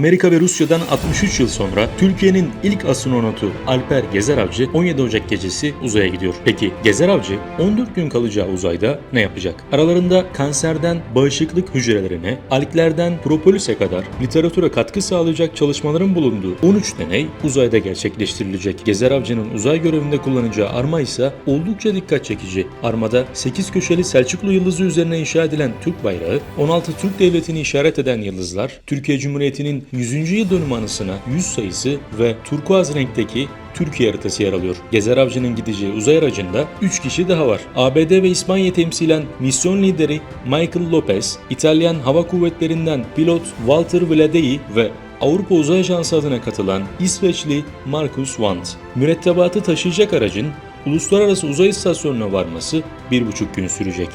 Amerika ve Rusya'dan 63 yıl sonra Türkiye'nin ilk astronotu Alper Gezer Avcı 17 Ocak gecesi uzaya gidiyor. Peki Gezer Avcı 14 gün kalacağı uzayda ne yapacak? Aralarında kanserden bağışıklık hücrelerine, alglerden propolise kadar literatüre katkı sağlayacak çalışmaların bulunduğu 13 deney uzayda gerçekleştirilecek. Gezer Avcı'nın uzay görevinde kullanacağı arma ise oldukça dikkat çekici. Armada 8 köşeli Selçuklu yıldızı üzerine inşa edilen Türk bayrağı, 16 Türk devletini işaret eden yıldızlar, Türkiye Cumhuriyeti'nin 100. yıl dönümü anısına 100 sayısı ve turkuaz renkteki Türkiye haritası yer alıyor. Gezer Avcı'nın gideceği uzay aracında 3 kişi daha var. ABD ve İspanya temsilen misyon lideri Michael Lopez, İtalyan Hava Kuvvetleri'nden pilot Walter Vladei ve Avrupa Uzay Ajansı adına katılan İsveçli Markus Wandt. Mürettebatı taşıyacak aracın uluslararası uzay istasyonuna varması bir buçuk gün sürecek.